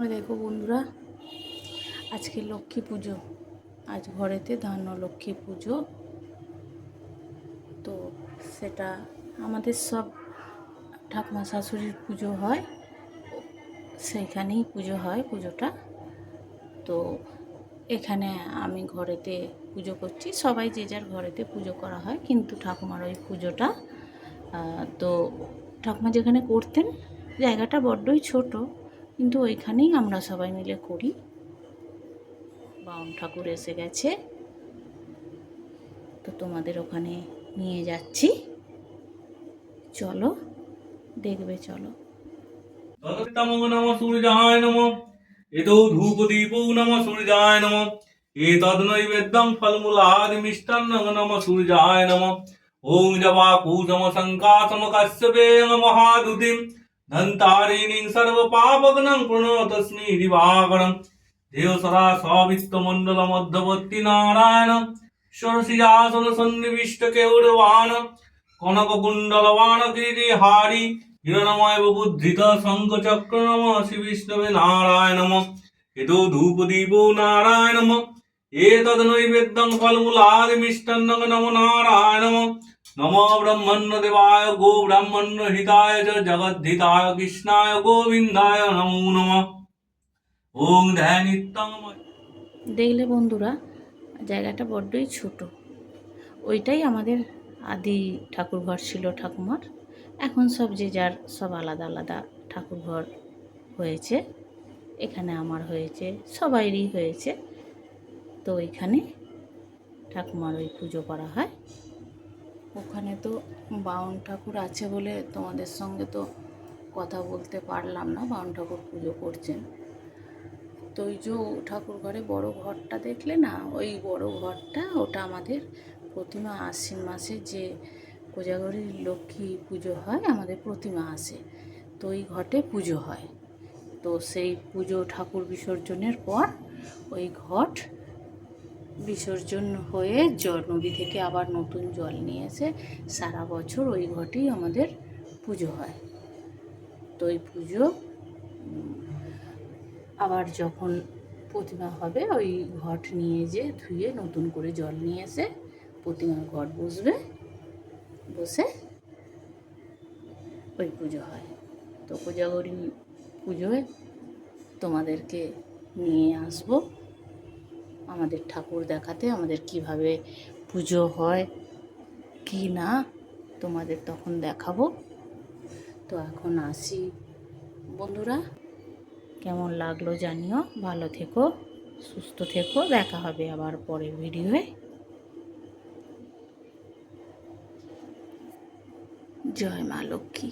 দেখো বন্ধুরা, আজকে লক্ষ্মী পুজো। আজ ঘরেতে ধান্য লক্ষ্মী পুজো। তো সেটা আমাদের সব ঠাকুমা শাশুড়ির পুজো হয়, সেইখানেই পুজো হয় পুজোটা। তো এখানে আমি ঘরেতে পুজো করছি, সবাই যে যার ঘরেতে পুজো করা হয়, কিন্তু ঠাকুমার ওই পুজোটা। তো ঠাকুমা যেখানে করতেন, জায়গাটা বড্ডই ছোট। কিন্তু ওইখানেই আমরা সবাই মিলে করি। বাউন ঠাকুর এসে গেছে। তো তোমাদের ওখানে নিয়ে যাচ্ছি। চলো, দেখবে চলো। সূর্যায় নম। নম সূর্যায় নম। এতদ নৈবেদ্যং ফলমূলাদি মিষ্টান্ন নম ধন্তারিণীং সর্বপাপগ্নং প্রণতস্মি দিবাকরং দেব সদা সবিত্ত মণ্ডল মধ্যবর্তী নারায়ণ সরসিজাসন সন্নিবিষ্ট কেউরবাণ কনক কুণ্ডলবাণ কিরিহারি হিরণময় বুদ্ধিত শঙ্খ চক্র নম শ্রী বিষ্ণবে নারায়ণ নম এতো ধূপদীপ নারায়ণ নম এতদ নৈবেদ্যং ফলমূলাদি মিষ্টান্ন নম নারায়ণ নম নম ব্রহ্মণ্য দেবায় গো ব্রাহ্মণ্য হিতায় চ জগদ্ধিতায় কৃষ্ণায় গোবিন্দায় নমো নম ওং ধ্যানিত্যং দেখলে বন্ধুরা, জায়গাটা বড্ডই ছোট। ওইটাই আমাদের আদি ঠাকুরঘর ছিল ঠাকুমার। এখন সব যে যার সব আলাদা আলাদা ঠাকুরঘর হয়েছে, এখানে আমার হয়েছে, সবাইরই হয়েছে। তো ওইখানে ঠাকুমার ওই পুজো করা হয়। ওখানে তো বাউন ঠাকুর আছে বলে তোমাদের সঙ্গে তো কথা বলতে পারলাম না। বাউন ঠাকুর পুজো করছেন। তো ওই যে ঠাকুর ঘরে বড় ঘরটা দেখলে না, ওই বড় ঘরটা ওটা আমাদের প্রতিমা আশ্বিন মাসে যে কোজাগরীর লক্ষ্মী পুজো হয়, আমাদের প্রতিমা আসে। তো ওই ঘটে পুজো হয়। তো সেই পুজো ঠাকুর বিসর্জনের পর ওই ঘট বিসর্জন হয়ে জল নদী থেকে আবার নতুন জল নিয়ে এসে সারা বছর ওই ঘটেই আমাদের পুজো হয়। তো ওই পুজো আবার যখন প্রতিমা হবে, ওই ঘট নিয়ে যে ধুয়ে নতুন করে জল নিয়ে এসে প্রতিমার ঘট বসবে, বসে ওই পুজো হয়। তো কোজাগরী পুজোয় তোমাদেরকে নিয়ে আসব। আমাদের ঠাকুর দেখাতে, আমাদের কীভাবে পুজো হয়, কি না, তোমাদের তখন দেখাবো। তো এখন আসি। বন্ধুরা, কেমন লাগল জানিও। ভালো থেকো, সুস্থ থেকো। দেখা হবে আবার পরের ভিডিওয়ে। জয় মা লক্ষ্মী।